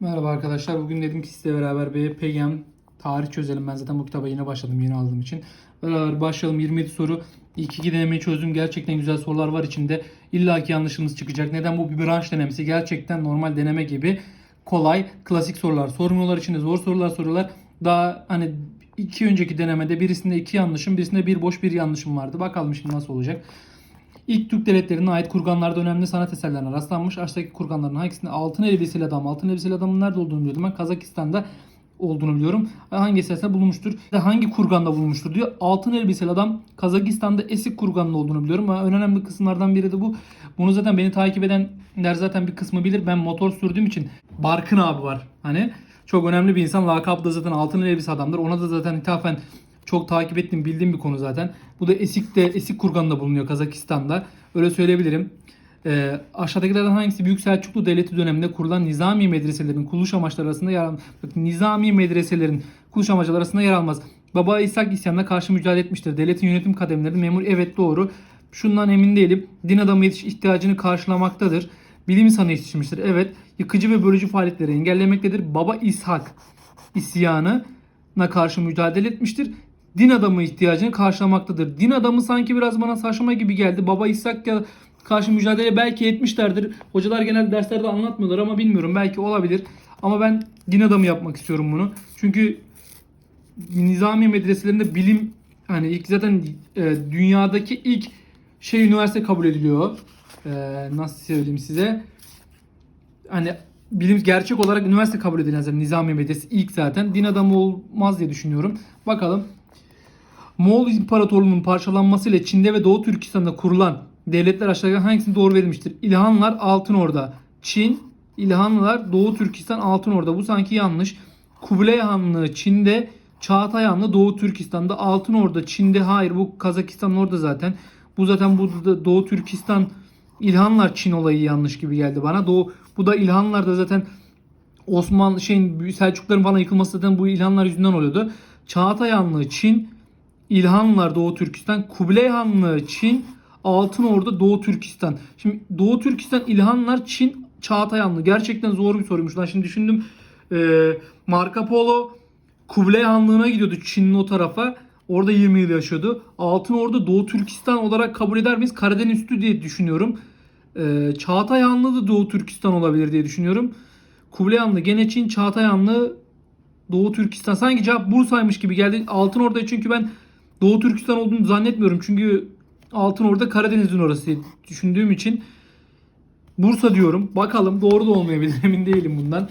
Merhaba arkadaşlar. Bugün dedim ki sizle beraber bir PGM tarih çözelim. Ben zaten bu kitaba yeni başladım yeni aldığım için. Beraber başlayalım. 27 soru. İlk iki denemeyi çözdüm. Gerçekten güzel sorular var içinde. İlla ki yanlışımız çıkacak. Neden bu bir branş denemesi? Gerçekten normal deneme gibi kolay, klasik sorular sormuyorlar. içinde zor sorular soruyorlar. Daha hani iki önceki denemede birisinde iki yanlışım, birisinde bir boş bir yanlışım vardı. Bakalım şimdi nasıl olacak. İlk Türk devletlerine ait kurganlarda önemli sanat eserlerine rastlanmış. Aşağıdaki kurganların hangisinde altın elbiseli adam, altın elbiseli adamın nerede olduğunu biliyordum. Ben Kazakistan'da olduğunu biliyorum. Hangi eserinde bulunmuştur? Ve hangi kurganda bulunmuştur diyor. Altın elbiseli adam Kazakistan'da Esik kurganında olduğunu biliyorum. Önemli kısımlardan biri de bu. Bunu zaten beni takip edenler zaten bir kısmı bilir. Ben motor sürdüğüm için Barkın abi var. Hani çok önemli bir insan. Lakabı da zaten altın elbise adamdır. Ona da zaten ithafen çok takip ettiğim, bildiğim bir konu zaten. Bu da Esik'te, Esik Kurgan'da bulunuyor Kazakistan'da. Öyle söyleyebilirim. Ee, aşağıdakilerden hangisi Büyük Selçuklu Devleti döneminde kurulan nizami medreselerin kuruluş amaçları arasında yer almaz? Nizami medreselerin kuruluş amaçları arasında yer almaz. Baba İshak isyanına karşı mücadele etmiştir. Devletin yönetim kademleri memur evet doğru. Şundan emin değilim. Din adamı yetiş ihtiyacını karşılamaktadır. Bilim insanı yetiştirmiştir. Evet. Yıkıcı ve bölücü faaliyetleri engellemektedir. Baba İshak isyanına karşı mücadele etmiştir. Din adamı ihtiyacını karşılamaktadır. Din adamı sanki biraz bana saçma gibi geldi. Baba İshak'a karşı mücadele belki etmişlerdir. Hocalar genelde derslerde anlatmıyorlar ama bilmiyorum. Belki olabilir. Ama ben din adamı yapmak istiyorum bunu. Çünkü nizami medreselerinde bilim hani ilk zaten e, dünyadaki ilk şey üniversite kabul ediliyor. E, nasıl söyleyeyim size? Hani bilim gerçek olarak üniversite kabul edilen zaten nizami medresi ilk zaten. Din adamı olmaz diye düşünüyorum. Bakalım. Moğol İmparatorluğu'nun parçalanmasıyla Çin'de ve Doğu Türkistan'da kurulan devletler aşağıdaki hangisini doğru verilmiştir? İlhanlar Altın Orda. Çin, İlhanlılar Doğu Türkistan Altın Orda. Bu sanki yanlış. Kubilay Hanlığı Çin'de, Çağatay Hanlığı Doğu Türkistan'da Altın Orda. Çin'de hayır bu Kazakistan'ın orada zaten. Bu zaten bu Doğu Türkistan İlhanlar Çin olayı yanlış gibi geldi bana. Doğu bu da İlhanlar da zaten Osmanlı şeyin Selçukluların falan yıkılması zaten bu İlhanlar yüzünden oluyordu. Çağatay Hanlığı Çin, İlhanlar Doğu Türkistan, Kubilay Hanlığı Çin, Altın Orda Doğu Türkistan. Şimdi Doğu Türkistan, İlhanlar, Çin, Çağatay Hanlığı. Gerçekten zor bir soruymuş. Lan şimdi düşündüm. Ee, Marco Polo Kubilay Hanlığı'na gidiyordu Çin'in o tarafa. Orada 20 yıl yaşıyordu. Altın Orda Doğu Türkistan olarak kabul eder miyiz? Karadeniz üstü diye düşünüyorum. Ee, Çağatay Hanlığı da Doğu Türkistan olabilir diye düşünüyorum. Kubilay Hanlığı gene Çin, Çağatay Hanlığı Doğu Türkistan. Sanki cevap Bursa'ymış gibi geldi. Altın Orda çünkü ben Doğu Türkistan olduğunu zannetmiyorum. Çünkü Altın Orda Karadeniz'in orası düşündüğüm için Bursa diyorum. Bakalım doğru da olmayabilir emin değilim bundan.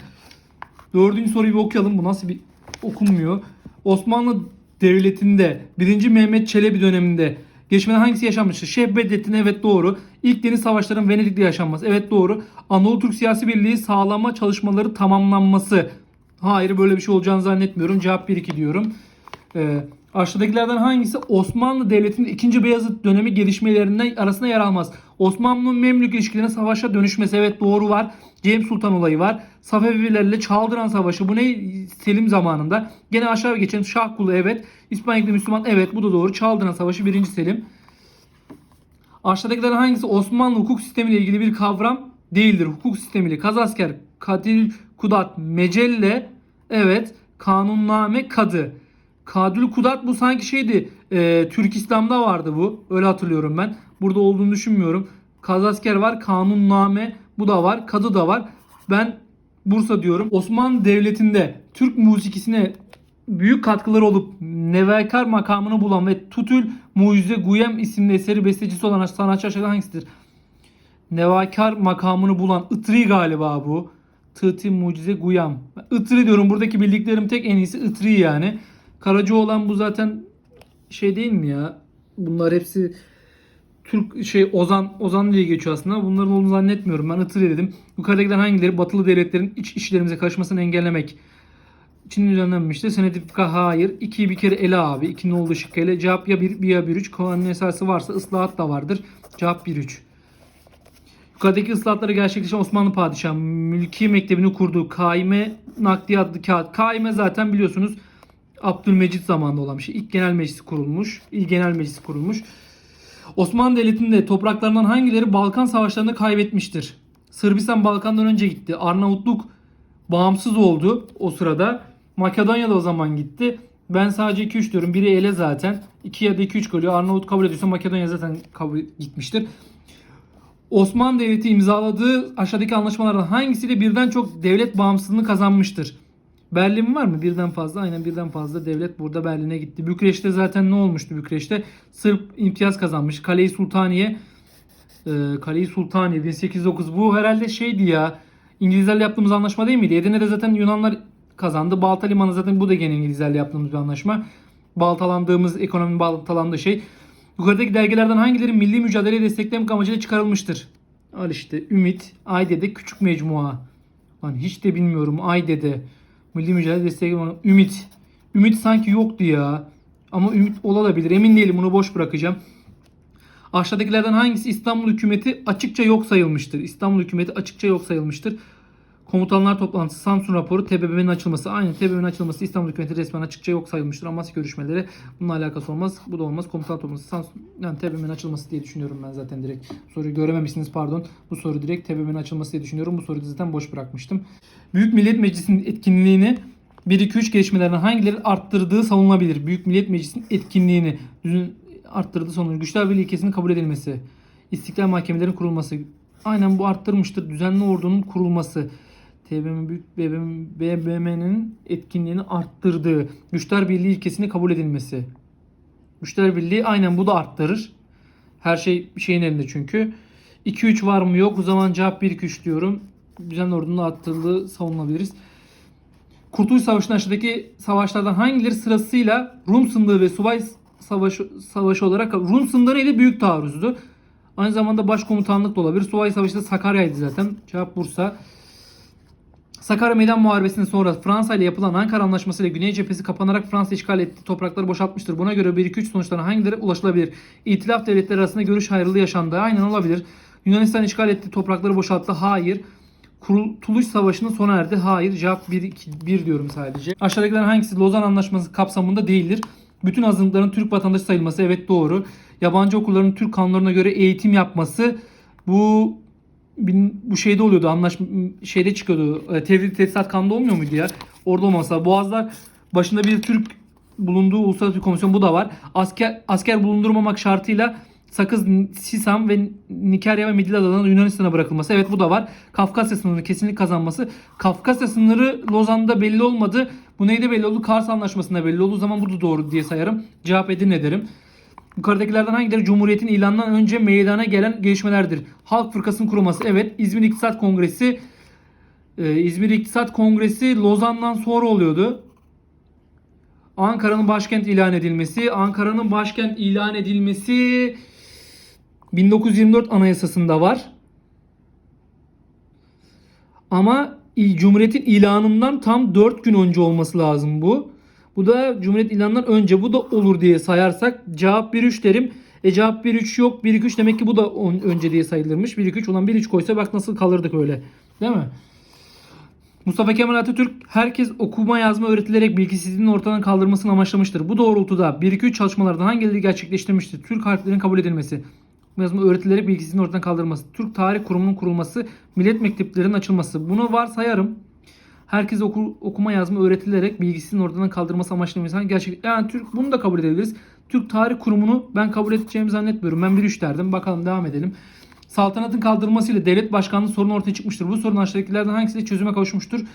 Dördüncü soruyu bir okuyalım. Bu nasıl bir okunmuyor. Osmanlı Devleti'nde 1. Mehmet Çelebi döneminde Geçmeden hangisi yaşanmıştır? Şeyh Bedrettin evet doğru. İlk deniz savaşlarının Venedik'te yaşanması evet doğru. Anadolu Türk siyasi birliği sağlama çalışmaları tamamlanması. Hayır böyle bir şey olacağını zannetmiyorum. Cevap 1-2 diyorum. Ee, aşağıdakilerden hangisi Osmanlı Devleti'nin 2. Beyazıt dönemi gelişmelerinden arasında yer almaz? Osmanlı Memlük ilişkilerine savaşa dönüşmesi evet doğru var. Cem Sultan olayı var. Safevilerle Çaldıran Savaşı bu ne? Selim zamanında. Gene aşağı geçelim. Şahkulu evet. İspanya'da Müslüman evet bu da doğru. Çaldıran Savaşı 1. Selim. Aşağıdakilerden hangisi Osmanlı hukuk sistemiyle ilgili bir kavram değildir? Hukuk sistemiyle Kazasker, Kadil, Kudat, Mecelle, evet, Kanunname, Kadı. Kadül Kudat bu sanki şeydi. E, Türk İslam'da vardı bu. Öyle hatırlıyorum ben. Burada olduğunu düşünmüyorum. Kazasker var. Kanunname bu da var. Kadı da var. Ben Bursa diyorum. Osmanlı Devleti'nde Türk musikisine büyük katkıları olup nevekar makamını bulan ve Tutül Mucize Guyem isimli eseri bestecisi olan sanatçı aşağıda hangisidir? Nevakar makamını bulan Itri galiba bu. Tıti Mucize Guyam. Itri diyorum. Buradaki bildiklerim tek en iyisi Itri yani. Karacaoğlan bu zaten şey değil mi ya? Bunlar hepsi Türk şey Ozan Ozan diye geçiyor aslında. Bunların olduğunu zannetmiyorum. Ben Itri dedim. Yukarıdakiler hangileri? Batılı devletlerin iç işlerimize karışmasını engellemek. Çin düzenlenmişti. Senetifika hayır. 2'yi bir kere ele abi. 2'nin olduğu şıkkı ele. Cevap ya 1 ya 1 3. Kanun esası varsa ıslahat da vardır. Cevap 1 3. Yukarıdaki ıslahatları gerçekleşen Osmanlı padişahı mülki mektebini kurduğu Kaime Nakdi adlı kağıt. Kaime zaten biliyorsunuz Abdülmecit zamanında olan bir şey. İlk genel meclis kurulmuş. İlk genel meclis kurulmuş. Osmanlı Devleti'nde topraklarından hangileri Balkan savaşlarında kaybetmiştir? Sırbistan Balkan'dan önce gitti. Arnavutluk bağımsız oldu o sırada. Makedonya da o zaman gitti. Ben sadece 2-3 diyorum. Biri ele zaten. 2 ya da 2-3 kalıyor. Arnavut kabul ediyorsa Makedonya zaten kabul gitmiştir. Osmanlı Devleti imzaladığı aşağıdaki anlaşmalardan hangisiyle birden çok devlet bağımsızlığını kazanmıştır? Berlin var mı? Birden fazla. Aynen birden fazla devlet burada Berlin'e gitti. Bükreş'te zaten ne olmuştu Bükreş'te? Sırp imtiyaz kazanmış. Kale-i Sultaniye e, Kale-i Sultaniye 1809. Bu herhalde şeydi ya. İngilizlerle yaptığımız anlaşma değil miydi? Edirne'de zaten Yunanlar kazandı. Balta Limanı zaten bu da gene İngilizlerle yaptığımız bir anlaşma. Baltalandığımız, ekonominin baltalandığı şey. Yukarıdaki dergilerden hangileri milli mücadeleyi desteklemek amacıyla çıkarılmıştır? Al işte Ümit, Ayde'de Küçük Mecmua. Lan hiç de bilmiyorum Ayde'de. Milli mücadele desteklemek Ümit. Ümit sanki yoktu ya. Ama Ümit olabilir. Emin değilim bunu boş bırakacağım. Aşağıdakilerden hangisi İstanbul hükümeti açıkça yok sayılmıştır? İstanbul hükümeti açıkça yok sayılmıştır. Komutanlar toplantısı, Samsun raporu, TBMM'nin açılması. Aynı TBMM'nin açılması İstanbul hükümeti resmen açıkça yok sayılmıştır. Amasya görüşmeleri bununla alakası olmaz. Bu da olmaz. Komutan toplantısı, Samsun, yani TBMM'nin açılması diye düşünüyorum ben zaten direkt. Soruyu görememişsiniz pardon. Bu soru direkt TBMM'nin açılması diye düşünüyorum. Bu soruyu zaten boş bırakmıştım. Büyük Millet Meclisi'nin etkinliğini 1-2-3 gelişmelerden hangileri arttırdığı savunulabilir? Büyük Millet Meclisi'nin etkinliğini arttırdığı savunulur. Güçler Birliği ilkesinin kabul edilmesi. İstiklal mahkemelerinin kurulması. Aynen bu arttırmıştır. Düzenli ordunun kurulması. TBMM BBM'nin etkinliğini arttırdığı. Güçler Birliği ilkesini kabul edilmesi. Güçler Birliği aynen bu da arttırır. Her şey şeyin elinde çünkü. 2-3 var mı yok. O zaman cevap 1-2-3 diyorum. Düzenli ordunun arttırıldığı savunulabiliriz. Kurtuluş Savaşı'nın aşağıdaki savaşlardan hangileri sırasıyla Rum sındığı ve subay savaşı, savaşı olarak Rum sındığı neydi? Büyük taarruzdu. Aynı zamanda başkomutanlık da olabilir. Subay Savaşı da Sakarya'ydı zaten. Cevap Bursa. Sakarya Meydan Muharebesi'nden sonra Fransa ile yapılan Ankara Anlaşması ile Güney cephesi kapanarak Fransa işgal ettiği toprakları boşaltmıştır. Buna göre 1-2-3 sonuçlarına hangileri ulaşılabilir? İtilaf devletleri arasında görüş ayrılığı yaşandı. Aynen olabilir. Yunanistan işgal ettiği toprakları boşalttı. Hayır. Kurtuluş Savaşı'nın sona erdi. Hayır. Cevap 1, 2, 1 diyorum sadece. Aşağıdakilerin hangisi Lozan Anlaşması kapsamında değildir? Bütün azınlıkların Türk vatandaşı sayılması evet doğru. Yabancı okulların Türk kanunlarına göre eğitim yapması bu bin- bu şeyde oluyordu anlaşma şeyde çıkıyordu. E, Tevhid Tesisat Kanunu olmuyor muydu ya? Orada olmasa Boğazlar başında bir Türk bulunduğu uluslararası komisyon bu da var. Asker asker bulundurmamak şartıyla Sakız, Sisam ve Nikarya ve Midilli adalarının Yunanistan'a bırakılması. Evet bu da var. Kafkasya sınırı kesinlik kazanması. Kafkasya sınırı Lozan'da belli olmadı. Bu neyde belli oldu? Kars Anlaşması'nda belli oldu. O zaman bu da doğru diye sayarım. Cevap Edirne derim. Yukarıdakilerden hangileri Cumhuriyet'in ilanından önce meydana gelen gelişmelerdir? Halk Fırkası'nın kurulması. Evet. İzmir İktisat Kongresi e, İzmir İktisat Kongresi Lozan'dan sonra oluyordu. Ankara'nın başkent ilan edilmesi. Ankara'nın başkent ilan edilmesi 1924 Anayasası'nda var. Ama Cumhuriyet'in ilanından tam 4 gün önce olması lazım bu. Bu da Cumhuriyet ilanından önce bu da olur diye sayarsak cevap 1-3 derim. E cevap 1-3 yok. 1-2-3 demek ki bu da on- önce diye sayılırmış. 1-2-3 ulan 1-3 koysa bak nasıl kalırdık öyle. Değil mi? Mustafa Kemal Atatürk herkes okuma yazma öğretilerek bilgisizliğin ortadan kaldırmasını amaçlamıştır. Bu doğrultuda 1-2-3 çalışmalardan hangileri gerçekleştirmiştir? Türk harflerinin kabul edilmesi, yazma öğretilerek bilgisizliğin ortadan kaldırılması, Türk Tarih Kurumu'nun kurulması, millet mekteplerinin açılması. Bunu varsayarım. Herkes oku, okuma yazma öğretilerek bilgisinin ortadan kaldırması amaçlaması gerçek. Yani Türk bunu da kabul edebiliriz. Türk Tarih Kurumu'nu ben kabul edeceğimi zannetmiyorum. Ben 1-3 derdim. Bakalım devam edelim. Saltanatın kaldırılmasıyla devlet başkanlığı sorunu ortaya çıkmıştır. Bu sorun aşağıdakilerden hangisi çözüme kavuşmuştur?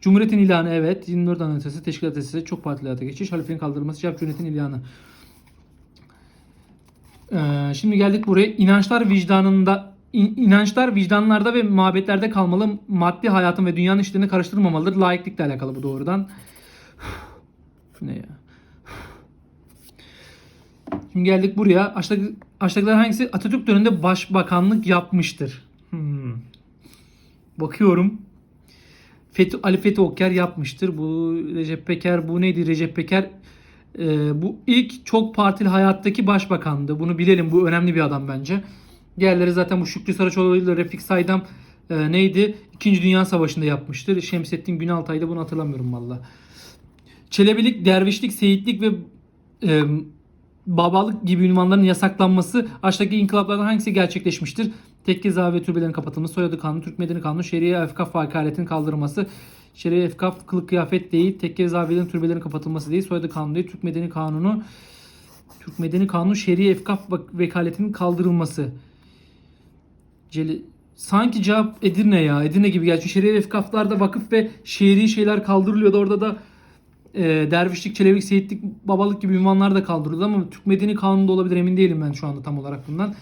Cumhuriyetin ilanı evet. 24 Anayasası, Teşkilat Yasası, çok partili hayata geçiş, halifenin kaldırılması, cevap Cumhuriyetin ilanı. Ee, şimdi geldik buraya. İnançlar vicdanında inançlar vicdanlarda ve mabetlerde kalmalı. Maddi hayatın ve dünyanın işlerini karıştırmamalıdır. Laiklikle alakalı bu doğrudan. Ne ya? Şimdi geldik buraya. Aşağıdaki, aşağıdakiler hangisi Atatürk döneminde başbakanlık yapmıştır? Hmm. Bakıyorum. Fethi, Ali Fethi Okyar yapmıştır. Bu Recep Peker, bu neydi Recep Peker? Ee, bu ilk çok partili hayattaki başbakandı. Bunu bilelim. Bu önemli bir adam bence. Diğerleri zaten bu Şükrü Saraçoğlu ile Refik Saydam e, neydi? İkinci Dünya Savaşı'nda yapmıştır. Şemsettin Günaltay'da bunu hatırlamıyorum valla. Çelebilik, dervişlik, seyitlik ve e, babalık gibi ünvanların yasaklanması aşağıdaki inkılaplardan hangisi gerçekleşmiştir? Tekke zavi ve türbelerin kapatılması, soyadı kanunu, Türk medeni kanunu, şeriye, efkaf hakaretin kaldırılması, Şer'i efkaf kılık kıyafet değil. Tekke ve zaviyelerin türbelerin kapatılması değil. Soyadı kanunu değil. Türk Medeni Kanunu Türk Medeni Kanunu şer'i efkaf vekaletinin kaldırılması. Celi... Sanki cevap Edirne ya. Edirne gibi. Çünkü şer'i efkaflarda vakıf ve şehri şeyler kaldırılıyordu. Orada da e, dervişlik, çelebilik, seyitlik, babalık gibi ünvanlar da kaldırıldı ama Türk Medeni Kanunu'nda olabilir emin değilim ben şu anda tam olarak bundan.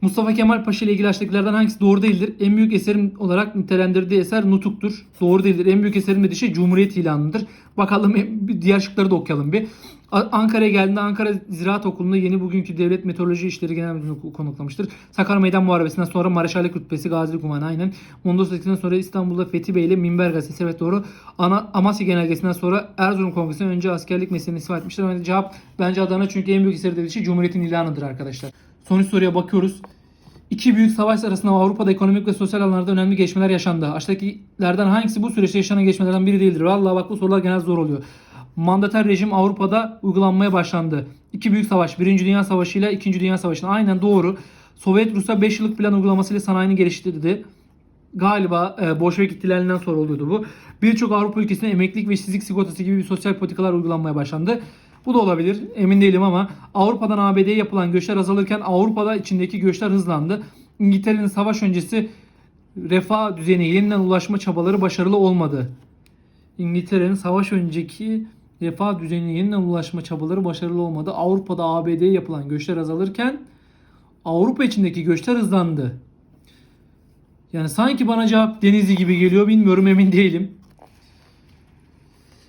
Mustafa Kemal Paşa ile ilgili aşağıdakilerden hangisi doğru değildir? En büyük eserim olarak nitelendirdiği eser Nutuk'tur. Doğru değildir. En büyük eserim dediği şey Cumhuriyet ilanıdır. Bakalım diğer şıkları da okuyalım bir. Ankara'ya geldiğinde Ankara Ziraat Okulu'nda yeni bugünkü Devlet Meteoroloji İşleri Genel Müdürlüğü'nü konuklamıştır. Sakarya Meydan Muharebesi'nden sonra Mareşallik Rütbesi Gazilik Unvanı aynen. Mondros sonra İstanbul'da Fethi Bey ile Minber Gazetesi evet doğru. Ana, Amasya Genelgesi'nden sonra Erzurum Kongresi'nden önce askerlik mesleğini ispat etmiştir. Yani cevap bence Adana çünkü en büyük dediği şey Cumhuriyet'in ilanıdır arkadaşlar. Son üç soruya bakıyoruz. İki büyük savaş sırasında Avrupa'da ekonomik ve sosyal alanlarda önemli gelişmeler yaşandı. Aşağıdakilerden hangisi bu süreçte yaşanan gelişmelerden biri değildir? Vallahi bak bu sorular genel zor oluyor. Mandater rejim Avrupa'da uygulanmaya başlandı. İki büyük savaş, Birinci Dünya Savaşı ile İkinci Dünya Savaşı'nda aynen doğru. Sovyet Rusya 5 yıllık plan uygulamasıyla sanayini geliştirdi. Galiba e, Bolşevik ihtilalinden sonra oluyordu bu. Birçok Avrupa ülkesinde emeklilik ve işsizlik sigortası gibi bir sosyal politikalar uygulanmaya başlandı. Bu da olabilir. Emin değilim ama Avrupa'dan ABD'ye yapılan göçler azalırken Avrupa'da içindeki göçler hızlandı. İngiltere'nin savaş öncesi refah düzeyine yeniden ulaşma çabaları başarılı olmadı. İngiltere'nin savaş önceki refah düzeyine yeniden ulaşma çabaları başarılı olmadı. Avrupa'da ABD'ye yapılan göçler azalırken Avrupa içindeki göçler hızlandı. Yani sanki bana cevap Denizli gibi geliyor bilmiyorum emin değilim.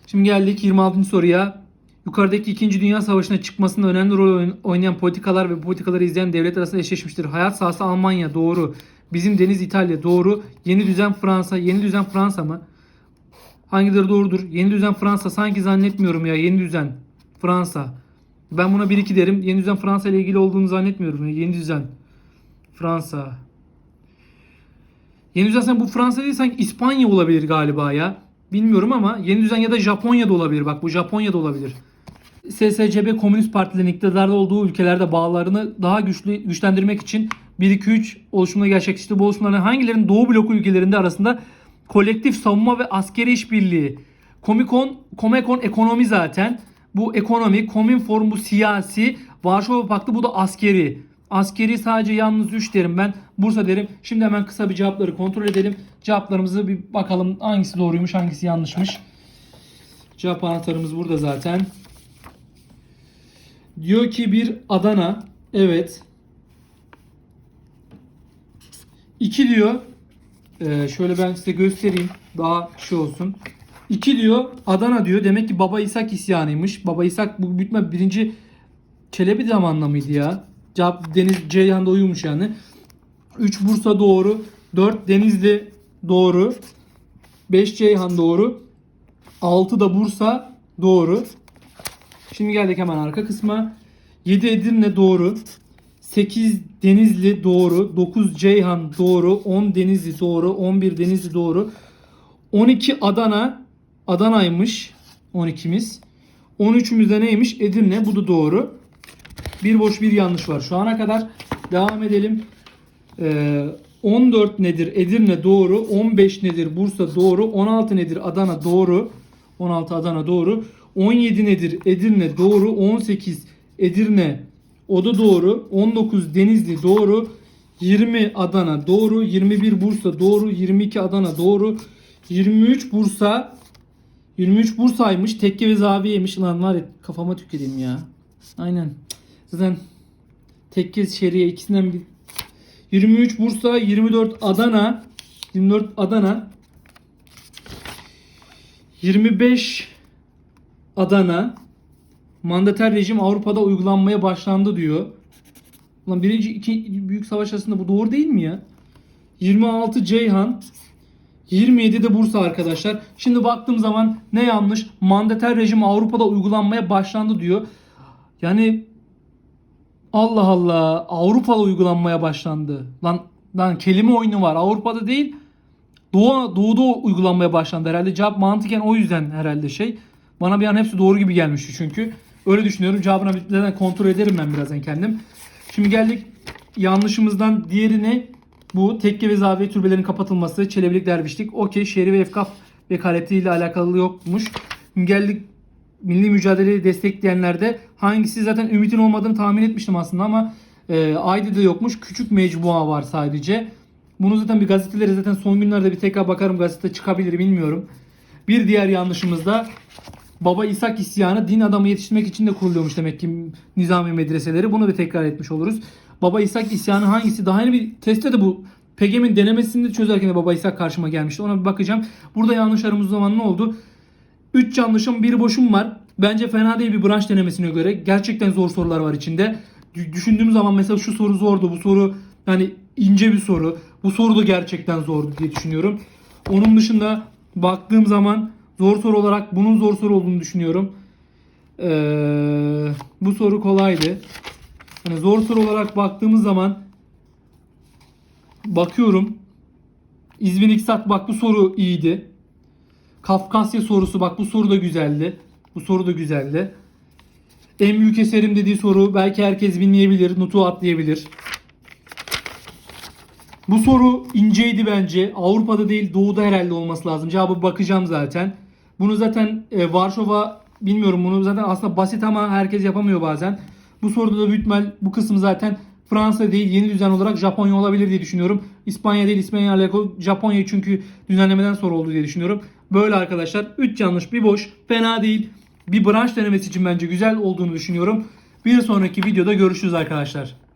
Şimdi geldik 26. soruya. Yukarıdaki 2. Dünya Savaşı'na çıkmasında önemli rol oyn- oynayan politikalar ve politikaları izleyen devlet arasında eşleşmiştir. Hayat sahası Almanya doğru. Bizim deniz İtalya doğru. Yeni düzen Fransa. Yeni düzen Fransa mı? Hangileri doğrudur? Yeni düzen Fransa sanki zannetmiyorum ya. Yeni düzen Fransa. Ben buna 1-2 derim. Yeni düzen Fransa ile ilgili olduğunu zannetmiyorum. ya. Yeni düzen Fransa. Yeni düzen sen bu Fransa değil sanki İspanya olabilir galiba ya. Bilmiyorum ama yeni düzen ya da Japonya'da olabilir. Bak bu Japonya'da olabilir. SSCB Komünist Partilerin iktidarda olduğu ülkelerde bağlarını daha güçlü güçlendirmek için 1-2-3 oluşumla gerçekleşti. Bu oluşumların hangilerinin Doğu bloku ülkelerinde arasında kolektif savunma ve askeri işbirliği. Komikon, Komekon ekonomi zaten. Bu ekonomi, Kominform bu siyasi, Varşova Paktı bu da askeri. Askeri sadece yalnız 3 derim ben. Bursa derim. Şimdi hemen kısa bir cevapları kontrol edelim. Cevaplarımızı bir bakalım hangisi doğruymuş hangisi yanlışmış. Cevap anahtarımız burada zaten. Diyor ki bir Adana. Evet. 2 diyor. Ee, şöyle ben size göstereyim. Daha şey olsun. 2 diyor. Adana diyor. Demek ki Baba İshak isyanıymış. Baba İshak bu bitme birinci Çelebi zamanla mıydı ya? Cevap Deniz Ceyhan'da uyumuş yani. 3 Bursa doğru. 4 Denizli doğru. 5 Ceyhan doğru. 6 da Bursa doğru. Şimdi geldik hemen arka kısma. 7 Edirne doğru. 8 Denizli doğru. 9 Ceyhan doğru. 10 Denizli doğru. 11 Denizli doğru. 12 Adana. Adana'ymış. 12'miz. 13'ümüz de neymiş? Edirne. Bu da doğru. Bir boş bir yanlış var şu ana kadar. Devam edelim. Ee, 14 nedir? Edirne doğru. 15 nedir? Bursa doğru. 16 nedir? Adana doğru. 16 Adana doğru. 17 nedir? Edirne doğru. 18 Edirne o da doğru. 19 Denizli doğru. 20 Adana doğru. 21 Bursa doğru. 22 Adana doğru. 23 Bursa 23 Bursa'ymış. Tekke ve Zaviye'ymiş. Lan var ya kafama tüküreyim ya. Aynen. Zaten tekke şeriye ikisinden bir 23 Bursa, 24 Adana, 24 Adana, 25 Adana, mandater rejim Avrupa'da uygulanmaya başlandı diyor. Ulan birinci iki büyük savaş arasında bu doğru değil mi ya? 26 Ceyhan, 27 de Bursa arkadaşlar. Şimdi baktığım zaman ne yanlış? Mandater rejim Avrupa'da uygulanmaya başlandı diyor. Yani Allah Allah Avrupa'da uygulanmaya başlandı. Lan lan kelime oyunu var. Avrupa'da değil. Doğu, doğuda uygulanmaya başlandı herhalde. Cevap mantıken o yüzden herhalde şey. Bana bir an hepsi doğru gibi gelmişti çünkü. Öyle düşünüyorum. Cevabına bitmeden kontrol ederim ben birazdan kendim. Şimdi geldik yanlışımızdan diğerine bu tekke ve zaviye türbelerinin kapatılması, çelebilik dervişlik, okey, şehri ve efkaf ve karate alakalı yokmuş. Geldik milli mücadeleyi destekleyenlerde hangisi zaten Ümit'in olmadığını tahmin etmiştim aslında ama e, Aydi'de yokmuş. Küçük mecmua var sadece. Bunu zaten bir gazetelere zaten son günlerde bir tekrar bakarım gazete çıkabilir bilmiyorum. Bir diğer yanlışımız da Baba İshak isyanı din adamı yetiştirmek için de kuruluyormuş demek ki nizami medreseleri. Bunu da tekrar etmiş oluruz. Baba İshak isyanı hangisi? Daha yeni bir testte de bu PGM'in denemesini çözerken de Baba İshak karşıma gelmişti. Ona bir bakacağım. Burada yanlışlarımız zaman ne oldu? 3 yanlışım bir boşum var. Bence fena değil bir branş denemesine göre. Gerçekten zor sorular var içinde. Düşündüğüm zaman mesela şu soru zordu. Bu soru yani ince bir soru. Bu soru da gerçekten zordu diye düşünüyorum. Onun dışında baktığım zaman zor soru olarak bunun zor soru olduğunu düşünüyorum. Ee, bu soru kolaydı. Yani zor soru olarak baktığımız zaman bakıyorum. İzmir İktisat bak bu soru iyiydi. Kafkasya sorusu bak bu soru da güzeldi. Bu soru da güzeldi. En büyük eserim dediği soru belki herkes bilmeyebilir. Nutu atlayabilir. Bu soru inceydi bence. Avrupa'da değil doğuda herhalde olması lazım. Cevabı bakacağım zaten. Bunu zaten e, Varşova bilmiyorum bunu zaten aslında basit ama herkes yapamıyor bazen. Bu soruda da büyük bu kısım zaten Fransa değil yeni düzen olarak Japonya olabilir diye düşünüyorum. İspanya değil İspanya alakalı Japonya çünkü düzenlemeden sonra oldu diye düşünüyorum. Böyle arkadaşlar 3 yanlış bir boş fena değil. Bir branş denemesi için bence güzel olduğunu düşünüyorum. Bir sonraki videoda görüşürüz arkadaşlar.